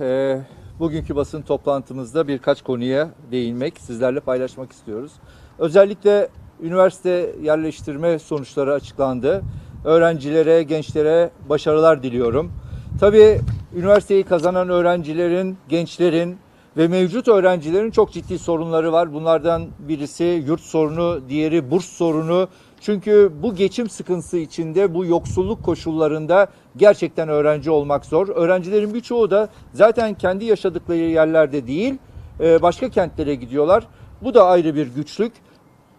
e, bugünkü basın toplantımızda birkaç konuya değinmek, sizlerle paylaşmak istiyoruz. Özellikle üniversite yerleştirme sonuçları açıklandı. Öğrencilere, gençlere başarılar diliyorum. Tabii üniversiteyi kazanan öğrencilerin, gençlerin ve mevcut öğrencilerin çok ciddi sorunları var. Bunlardan birisi yurt sorunu, diğeri burs sorunu. Çünkü bu geçim sıkıntısı içinde, bu yoksulluk koşullarında gerçekten öğrenci olmak zor. Öğrencilerin birçoğu da zaten kendi yaşadıkları yerlerde değil, e, başka kentlere gidiyorlar. Bu da ayrı bir güçlük.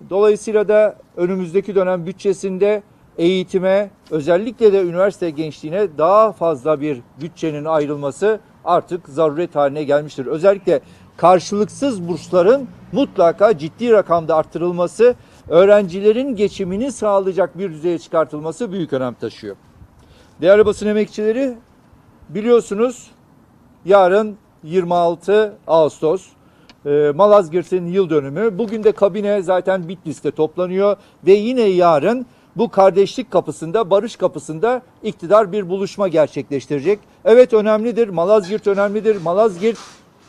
Dolayısıyla da önümüzdeki dönem bütçesinde eğitime, özellikle de üniversite gençliğine daha fazla bir bütçenin ayrılması artık zaruret haline gelmiştir. Özellikle karşılıksız bursların mutlaka ciddi rakamda arttırılması, öğrencilerin geçimini sağlayacak bir düzeye çıkartılması büyük önem taşıyor. Değerli basın emekçileri biliyorsunuz yarın 26 Ağustos e, Malazgirt'in yıl dönümü. Bugün de kabine zaten Bitlis'te toplanıyor ve yine yarın bu kardeşlik kapısında, barış kapısında iktidar bir buluşma gerçekleştirecek. Evet önemlidir, Malazgirt önemlidir. Malazgirt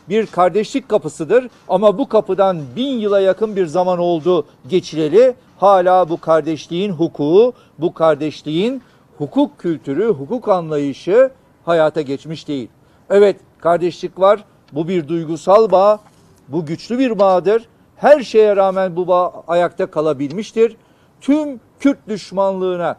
bir kardeşlik kapısıdır ama bu kapıdan bin yıla yakın bir zaman oldu geçileli. Hala bu kardeşliğin hukuku, bu kardeşliğin hukuk kültürü, hukuk anlayışı hayata geçmiş değil. Evet kardeşlik var, bu bir duygusal bağ, bu güçlü bir bağdır. Her şeye rağmen bu bağ ayakta kalabilmiştir. Tüm Kürt düşmanlığına,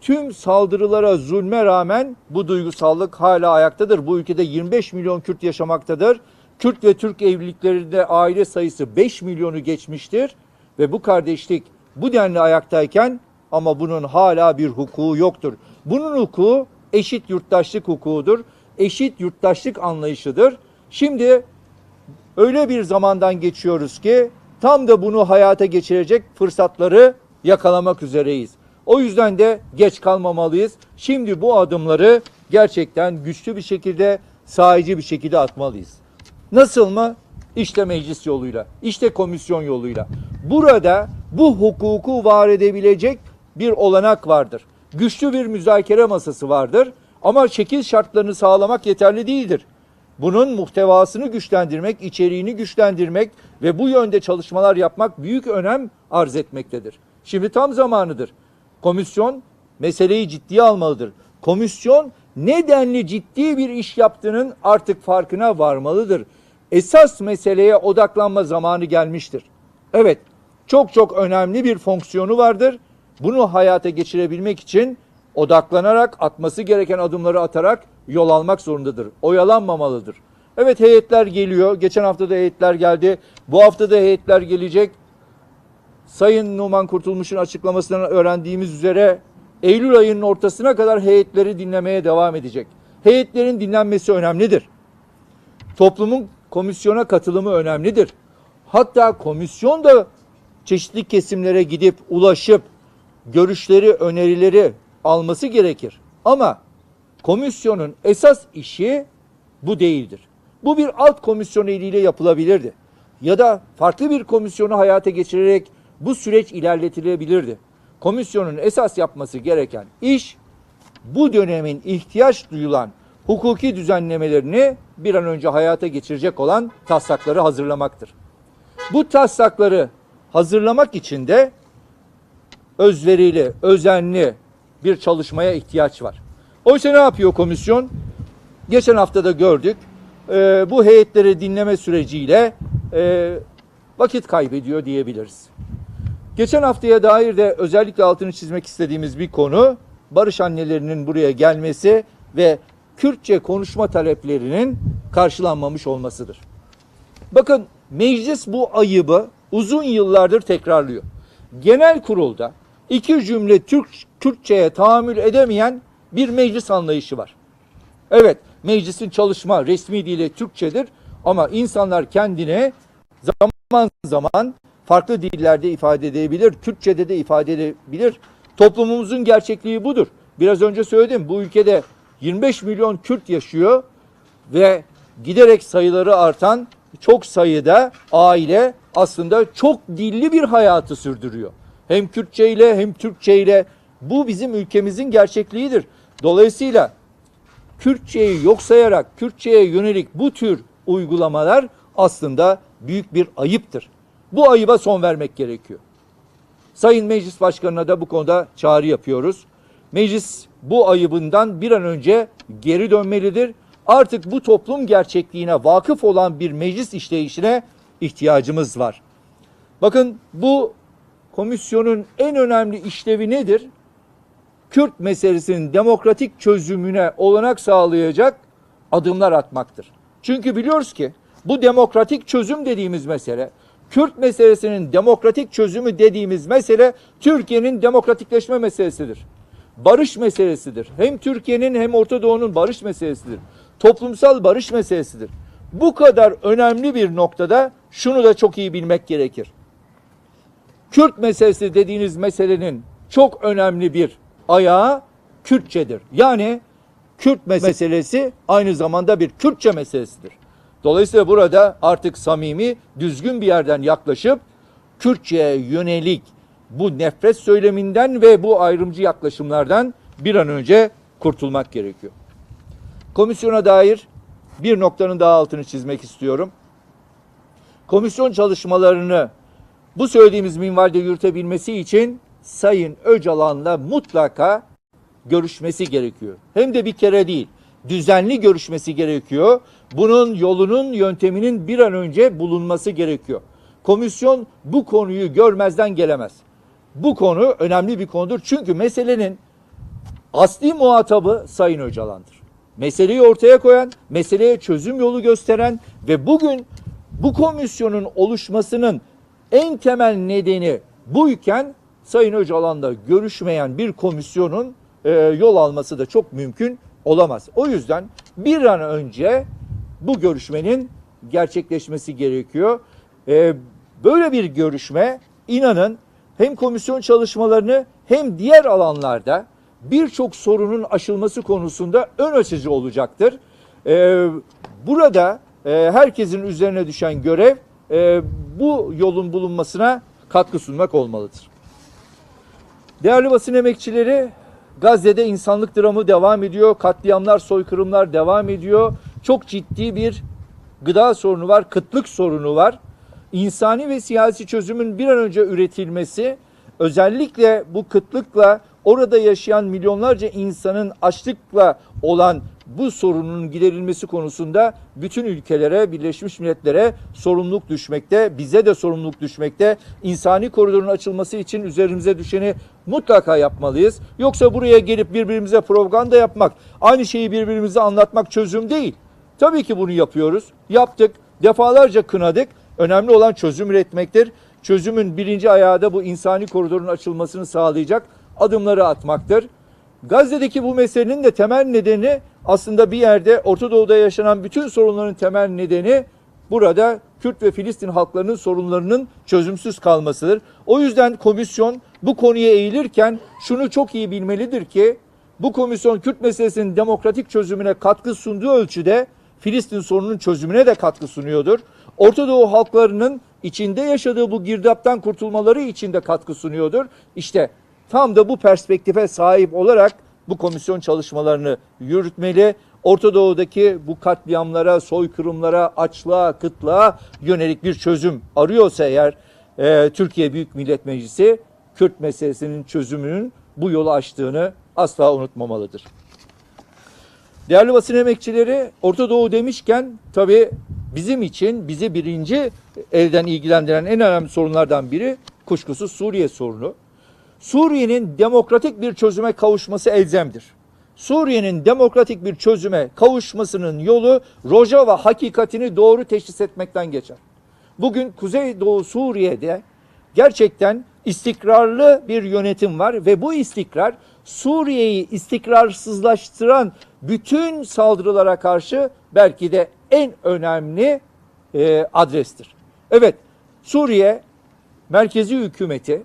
tüm saldırılara, zulme rağmen bu duygusallık hala ayaktadır. Bu ülkede 25 milyon Kürt yaşamaktadır. Kürt ve Türk evliliklerinde aile sayısı 5 milyonu geçmiştir ve bu kardeşlik bu denli ayaktayken ama bunun hala bir hukuku yoktur. Bunun hukuku eşit yurttaşlık hukukudur. Eşit yurttaşlık anlayışıdır. Şimdi öyle bir zamandan geçiyoruz ki tam da bunu hayata geçirecek fırsatları yakalamak üzereyiz. O yüzden de geç kalmamalıyız. Şimdi bu adımları gerçekten güçlü bir şekilde, sahici bir şekilde atmalıyız. Nasıl mı? İşte meclis yoluyla, işte komisyon yoluyla. Burada bu hukuku var edebilecek bir olanak vardır. Güçlü bir müzakere masası vardır ama şekil şartlarını sağlamak yeterli değildir. Bunun muhtevasını güçlendirmek, içeriğini güçlendirmek ve bu yönde çalışmalar yapmak büyük önem arz etmektedir. Şimdi tam zamanıdır. Komisyon meseleyi ciddiye almalıdır. Komisyon nedenli ciddi bir iş yaptığının artık farkına varmalıdır. Esas meseleye odaklanma zamanı gelmiştir. Evet, çok çok önemli bir fonksiyonu vardır. Bunu hayata geçirebilmek için odaklanarak, atması gereken adımları atarak yol almak zorundadır. Oyalanmamalıdır. Evet heyetler geliyor. Geçen hafta da heyetler geldi. Bu hafta da heyetler gelecek. Sayın Numan Kurtulmuş'un açıklamasından öğrendiğimiz üzere Eylül ayının ortasına kadar heyetleri dinlemeye devam edecek. Heyetlerin dinlenmesi önemlidir. Toplumun komisyona katılımı önemlidir. Hatta komisyon da çeşitli kesimlere gidip ulaşıp görüşleri, önerileri alması gerekir. Ama komisyonun esas işi bu değildir. Bu bir alt komisyon eliyle yapılabilirdi. Ya da farklı bir komisyonu hayata geçirerek bu süreç ilerletilebilirdi. Komisyonun esas yapması gereken iş bu dönemin ihtiyaç duyulan hukuki düzenlemelerini bir an önce hayata geçirecek olan taslakları hazırlamaktır. Bu taslakları hazırlamak için de özverili, özenli bir çalışmaya ihtiyaç var. Oysa ne yapıyor komisyon? Geçen hafta da gördük. Ee, bu heyetleri dinleme süreciyle e, vakit kaybediyor diyebiliriz. Geçen haftaya dair de özellikle altını çizmek istediğimiz bir konu barış annelerinin buraya gelmesi ve Kürtçe konuşma taleplerinin karşılanmamış olmasıdır. Bakın meclis bu ayıbı uzun yıllardır tekrarlıyor. Genel kurulda iki cümle Türk Kürtçe'ye tahammül edemeyen bir meclis anlayışı var. Evet, meclisin çalışma resmi dili Türkçedir ama insanlar kendine zaman zaman farklı dillerde ifade edebilir, Kürtçe'de de ifade edebilir. Toplumumuzun gerçekliği budur. Biraz önce söyledim, bu ülkede 25 milyon Kürt yaşıyor ve giderek sayıları artan çok sayıda aile aslında çok dilli bir hayatı sürdürüyor. Hem Kürtçe ile hem Türkçe ile bu bizim ülkemizin gerçekliğidir. Dolayısıyla Kürtçeyi yok sayarak Kürtçeye yönelik bu tür uygulamalar aslında büyük bir ayıptır. Bu ayıba son vermek gerekiyor. Sayın Meclis Başkanı'na da bu konuda çağrı yapıyoruz. Meclis bu ayıbından bir an önce geri dönmelidir. Artık bu toplum gerçekliğine vakıf olan bir meclis işleyişine ihtiyacımız var. Bakın bu komisyonun en önemli işlevi nedir? Kürt meselesinin demokratik çözümüne olanak sağlayacak adımlar atmaktır. Çünkü biliyoruz ki bu demokratik çözüm dediğimiz mesele, Kürt meselesinin demokratik çözümü dediğimiz mesele Türkiye'nin demokratikleşme meselesidir. Barış meselesidir. Hem Türkiye'nin hem Orta Doğu'nun barış meselesidir. Toplumsal barış meselesidir. Bu kadar önemli bir noktada şunu da çok iyi bilmek gerekir. Kürt meselesi dediğiniz meselenin çok önemli bir ayağı Kürtçedir. Yani Kürt meselesi aynı zamanda bir Kürtçe meselesidir. Dolayısıyla burada artık samimi, düzgün bir yerden yaklaşıp Kürtçe'ye yönelik bu nefret söyleminden ve bu ayrımcı yaklaşımlardan bir an önce kurtulmak gerekiyor. Komisyona dair bir noktanın daha altını çizmek istiyorum. Komisyon çalışmalarını bu söylediğimiz minvalde yürütebilmesi için Sayın Öcalan'la mutlaka görüşmesi gerekiyor. Hem de bir kere değil, düzenli görüşmesi gerekiyor. Bunun yolunun, yönteminin bir an önce bulunması gerekiyor. Komisyon bu konuyu görmezden gelemez. Bu konu önemli bir konudur. Çünkü meselenin asli muhatabı Sayın Öcalan'dır. Meseleyi ortaya koyan, meseleye çözüm yolu gösteren ve bugün bu komisyonun oluşmasının en temel nedeni buyken Sayın Öcalan'la görüşmeyen bir komisyonun e, yol alması da çok mümkün olamaz. O yüzden bir an önce bu görüşmenin gerçekleşmesi gerekiyor. E, böyle bir görüşme inanın hem komisyon çalışmalarını hem diğer alanlarda birçok sorunun aşılması konusunda ön açıcı olacaktır. E, burada e, herkesin üzerine düşen görev e, bu yolun bulunmasına katkı sunmak olmalıdır. Değerli basın emekçileri, Gazze'de insanlık dramı devam ediyor. Katliamlar, soykırımlar devam ediyor. Çok ciddi bir gıda sorunu var, kıtlık sorunu var. İnsani ve siyasi çözümün bir an önce üretilmesi, özellikle bu kıtlıkla orada yaşayan milyonlarca insanın açlıkla olan bu sorunun giderilmesi konusunda bütün ülkelere, Birleşmiş Milletler'e sorumluluk düşmekte, bize de sorumluluk düşmekte. İnsani koridorun açılması için üzerimize düşeni mutlaka yapmalıyız. Yoksa buraya gelip birbirimize propaganda yapmak, aynı şeyi birbirimize anlatmak çözüm değil. Tabii ki bunu yapıyoruz. Yaptık, defalarca kınadık. Önemli olan çözüm üretmektir. Çözümün birinci ayağı da bu insani koridorun açılmasını sağlayacak adımları atmaktır. Gazze'deki bu meselenin de temel nedeni aslında bir yerde Orta Doğu'da yaşanan bütün sorunların temel nedeni burada Kürt ve Filistin halklarının sorunlarının çözümsüz kalmasıdır. O yüzden komisyon bu konuya eğilirken şunu çok iyi bilmelidir ki bu komisyon Kürt meselesinin demokratik çözümüne katkı sunduğu ölçüde Filistin sorununun çözümüne de katkı sunuyordur. Orta Doğu halklarının içinde yaşadığı bu girdaptan kurtulmaları için de katkı sunuyordur. İşte tam da bu perspektife sahip olarak bu komisyon çalışmalarını yürütmeli. Orta Doğu'daki bu katliamlara, soykırımlara, açlığa, kıtlığa yönelik bir çözüm arıyorsa eğer e, Türkiye Büyük Millet Meclisi Kürt meselesinin çözümünün bu yolu açtığını asla unutmamalıdır. Değerli basın emekçileri Orta Doğu demişken tabii bizim için bizi birinci elden ilgilendiren en önemli sorunlardan biri kuşkusuz Suriye sorunu. Suriye'nin demokratik bir çözüme kavuşması elzemdir. Suriye'nin demokratik bir çözüme kavuşmasının yolu Rojava hakikatini doğru teşhis etmekten geçer. Bugün Kuzeydoğu Suriye'de gerçekten istikrarlı bir yönetim var ve bu istikrar Suriye'yi istikrarsızlaştıran bütün saldırılara karşı belki de en önemli e, adrestir. Evet, Suriye merkezi hükümeti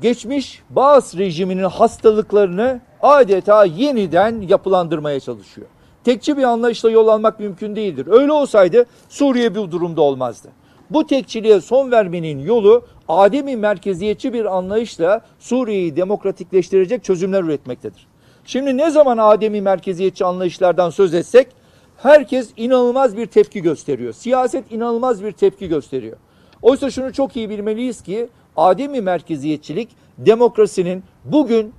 geçmiş Baas rejiminin hastalıklarını adeta yeniden yapılandırmaya çalışıyor. Tekçi bir anlayışla yol almak mümkün değildir. Öyle olsaydı Suriye bu durumda olmazdı. Bu tekçiliğe son vermenin yolu ademi merkeziyetçi bir anlayışla Suriye'yi demokratikleştirecek çözümler üretmektedir. Şimdi ne zaman ademi merkeziyetçi anlayışlardan söz etsek herkes inanılmaz bir tepki gösteriyor. Siyaset inanılmaz bir tepki gösteriyor. Oysa şunu çok iyi bilmeliyiz ki ademi merkeziyetçilik demokrasinin bugün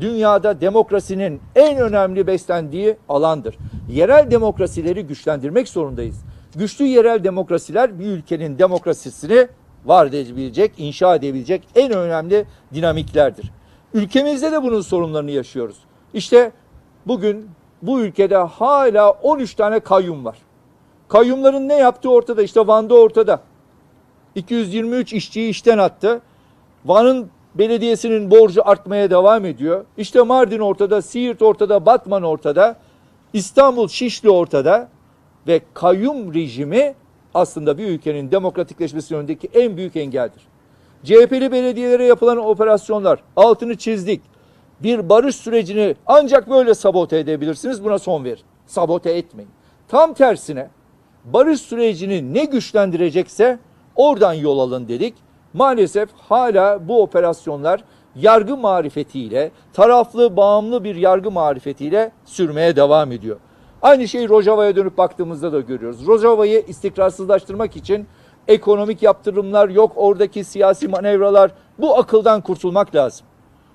dünyada demokrasinin en önemli beslendiği alandır. Yerel demokrasileri güçlendirmek zorundayız. Güçlü yerel demokrasiler bir ülkenin demokrasisini var edebilecek, inşa edebilecek en önemli dinamiklerdir. Ülkemizde de bunun sorunlarını yaşıyoruz. İşte bugün bu ülkede hala 13 tane kayyum var. Kayyumların ne yaptığı ortada. İşte Van'da ortada. 223 işçiyi işten attı. Van'ın belediyesinin borcu artmaya devam ediyor. İşte Mardin ortada, Siirt ortada, Batman ortada, İstanbul, Şişli ortada ve kayyum rejimi aslında bir ülkenin demokratikleşmesi yönündeki en büyük engeldir. CHP'li belediyelere yapılan operasyonlar altını çizdik. Bir barış sürecini ancak böyle sabote edebilirsiniz. Buna son verin. Sabote etmeyin. Tam tersine barış sürecini ne güçlendirecekse oradan yol alın dedik. Maalesef hala bu operasyonlar yargı marifetiyle, taraflı, bağımlı bir yargı marifetiyle sürmeye devam ediyor. Aynı şeyi Rojava'ya dönüp baktığımızda da görüyoruz. Rojava'yı istikrarsızlaştırmak için ekonomik yaptırımlar yok, oradaki siyasi manevralar bu akıldan kurtulmak lazım.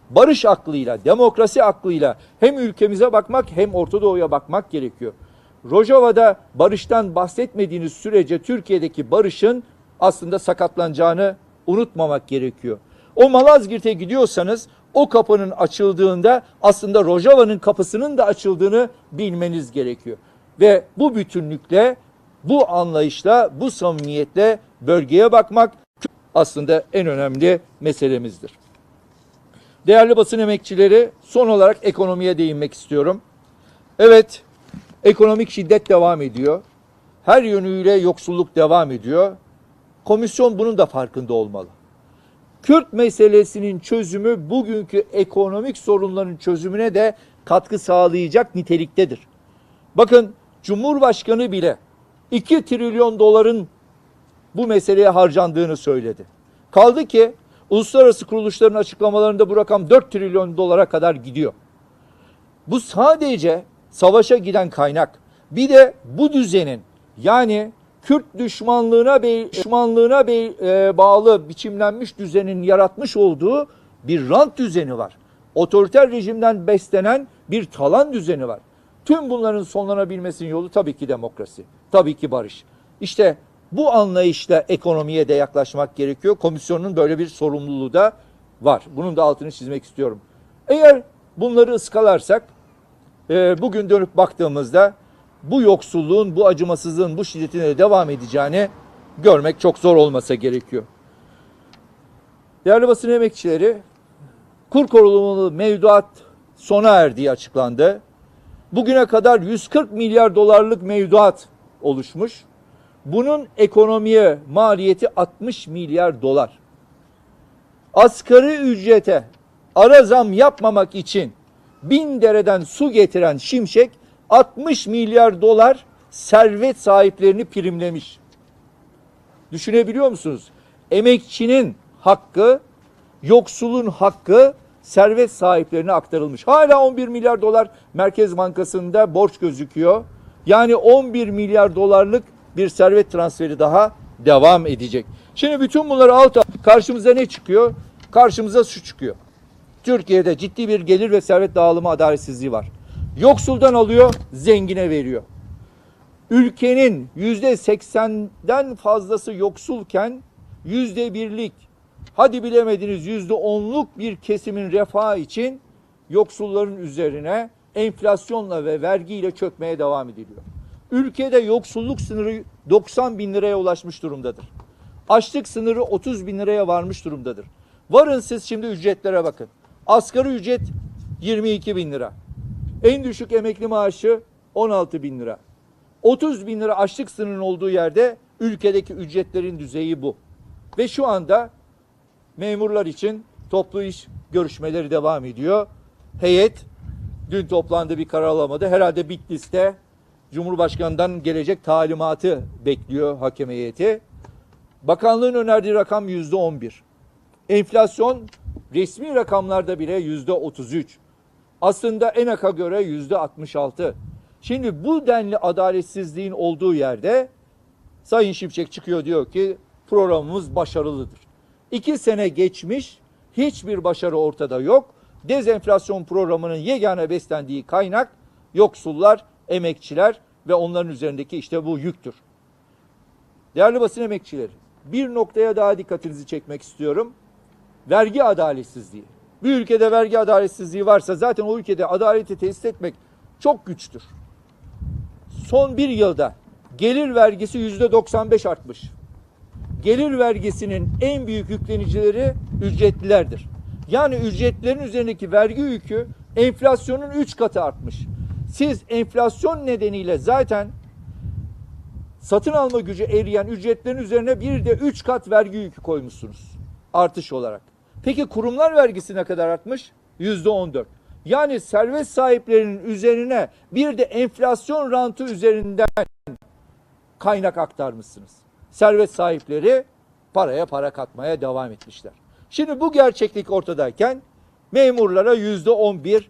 Barış aklıyla, demokrasi aklıyla hem ülkemize bakmak hem Orta Doğu'ya bakmak gerekiyor. Rojava'da barıştan bahsetmediğiniz sürece Türkiye'deki barışın aslında sakatlanacağını unutmamak gerekiyor. O Malazgirt'e gidiyorsanız o kapının açıldığında aslında Rojava'nın kapısının da açıldığını bilmeniz gerekiyor. Ve bu bütünlükle, bu anlayışla, bu samimiyetle bölgeye bakmak aslında en önemli meselemizdir. Değerli basın emekçileri son olarak ekonomiye değinmek istiyorum. Evet, ekonomik şiddet devam ediyor. Her yönüyle yoksulluk devam ediyor. Komisyon bunun da farkında olmalı. Kürt meselesinin çözümü bugünkü ekonomik sorunların çözümüne de katkı sağlayacak niteliktedir. Bakın Cumhurbaşkanı bile 2 trilyon doların bu meseleye harcandığını söyledi. Kaldı ki uluslararası kuruluşların açıklamalarında bu rakam 4 trilyon dolara kadar gidiyor. Bu sadece savaşa giden kaynak. Bir de bu düzenin yani Kürt düşmanlığına be, düşmanlığına be, e, bağlı biçimlenmiş düzenin yaratmış olduğu bir rant düzeni var. Otoriter rejimden beslenen bir talan düzeni var. Tüm bunların sonlanabilmesinin yolu tabii ki demokrasi, tabii ki barış. İşte bu anlayışla ekonomiye de yaklaşmak gerekiyor. Komisyonun böyle bir sorumluluğu da var. Bunun da altını çizmek istiyorum. Eğer bunları ıskalarsak e, bugün dönüp baktığımızda bu yoksulluğun, bu acımasızlığın, bu şiddetin de devam edeceğini görmek çok zor olmasa gerekiyor. Değerli basın emekçileri, kur korumalı mevduat sona erdiği açıklandı. Bugüne kadar 140 milyar dolarlık mevduat oluşmuş. Bunun ekonomiye maliyeti 60 milyar dolar. Asgari ücrete ara zam yapmamak için bin dereden su getiren Şimşek 60 milyar dolar servet sahiplerini primlemiş. Düşünebiliyor musunuz? Emekçinin hakkı, yoksulun hakkı servet sahiplerine aktarılmış. Hala 11 milyar dolar Merkez Bankası'nda borç gözüküyor. Yani 11 milyar dolarlık bir servet transferi daha devam edecek. Şimdi bütün bunları alta karşımıza ne çıkıyor? Karşımıza şu çıkıyor. Türkiye'de ciddi bir gelir ve servet dağılımı adaletsizliği var. Yoksuldan alıyor, zengine veriyor. Ülkenin yüzde seksenden fazlası yoksulken yüzde birlik, hadi bilemediniz yüzde onluk bir kesimin refahı için yoksulların üzerine enflasyonla ve vergiyle çökmeye devam ediliyor. Ülkede yoksulluk sınırı 90 bin liraya ulaşmış durumdadır. Açlık sınırı 30 bin liraya varmış durumdadır. Varın siz şimdi ücretlere bakın. Asgari ücret 22 bin lira. En düşük emekli maaşı 16 bin lira. 30 bin lira açlık sınırının olduğu yerde ülkedeki ücretlerin düzeyi bu. Ve şu anda memurlar için toplu iş görüşmeleri devam ediyor. Heyet dün toplandı bir karar alamadı. Herhalde Bitlis'te Cumhurbaşkanı'ndan gelecek talimatı bekliyor hakem heyeti. Bakanlığın önerdiği rakam yüzde on bir. Enflasyon resmi rakamlarda bile yüzde otuz üç. Aslında ENAK'a göre yüzde 66. Şimdi bu denli adaletsizliğin olduğu yerde Sayın Şimşek çıkıyor diyor ki programımız başarılıdır. İki sene geçmiş hiçbir başarı ortada yok. Dezenflasyon programının yegane beslendiği kaynak yoksullar, emekçiler ve onların üzerindeki işte bu yüktür. Değerli basın emekçileri, bir noktaya daha dikkatinizi çekmek istiyorum. Vergi adaletsizliği. Bir ülkede vergi adaletsizliği varsa zaten o ülkede adaleti tesis etmek çok güçtür. Son bir yılda gelir vergisi yüzde 95 artmış. Gelir vergisinin en büyük yüklenicileri ücretlilerdir. Yani ücretlerin üzerindeki vergi yükü enflasyonun 3 katı artmış. Siz enflasyon nedeniyle zaten satın alma gücü eriyen ücretlerin üzerine bir de 3 kat vergi yükü koymuşsunuz artış olarak. Peki kurumlar vergisi ne kadar artmış? Yüzde 14. Yani servet sahiplerinin üzerine bir de enflasyon rantı üzerinden kaynak aktarmışsınız. Servet sahipleri paraya para katmaya devam etmişler. Şimdi bu gerçeklik ortadayken memurlara yüzde 11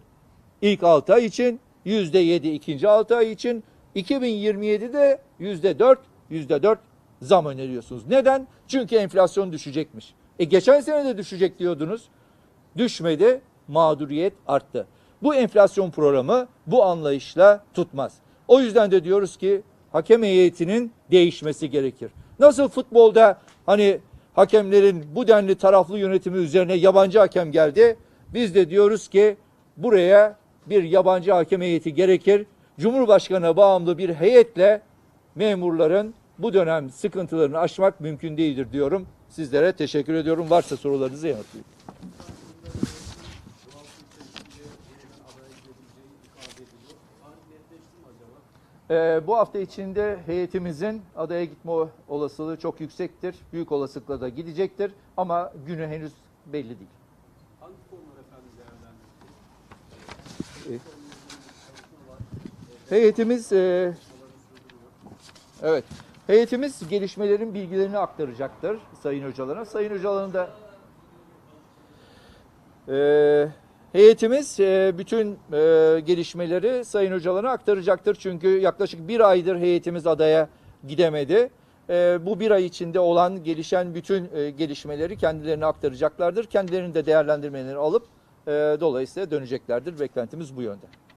ilk 6 ay için, yüzde 7 ikinci 6 ay için, 2027'de yüzde 4, yüzde 4 zam öneriyorsunuz. Neden? Çünkü enflasyon düşecekmiş. E geçen sene de düşecek diyordunuz. Düşmedi, mağduriyet arttı. Bu enflasyon programı bu anlayışla tutmaz. O yüzden de diyoruz ki hakem heyetinin değişmesi gerekir. Nasıl futbolda hani hakemlerin bu denli taraflı yönetimi üzerine yabancı hakem geldi. Biz de diyoruz ki buraya bir yabancı hakem heyeti gerekir. Cumhurbaşkanına bağımlı bir heyetle memurların bu dönem sıkıntılarını aşmak mümkün değildir diyorum. Sizlere teşekkür ediyorum. Varsa sorularınızı yanıtlayayım. Ee, bu hafta içinde heyetimizin adaya gitme olasılığı çok yüksektir. Büyük olasılıkla da gidecektir ama günü henüz belli değil. Hangi konular efendim değerlendirilecek? Heyetimiz e, evet heyetimiz gelişmelerin bilgilerini aktaracaktır sayın hocalara. Sayın hocaların da e, heyetimiz e, bütün e, gelişmeleri sayın hocalara aktaracaktır. Çünkü yaklaşık bir aydır heyetimiz adaya gidemedi. E, bu bir ay içinde olan gelişen bütün e, gelişmeleri kendilerine aktaracaklardır. Kendilerinin de değerlendirmelerini alıp e, dolayısıyla döneceklerdir. Beklentimiz bu yönde.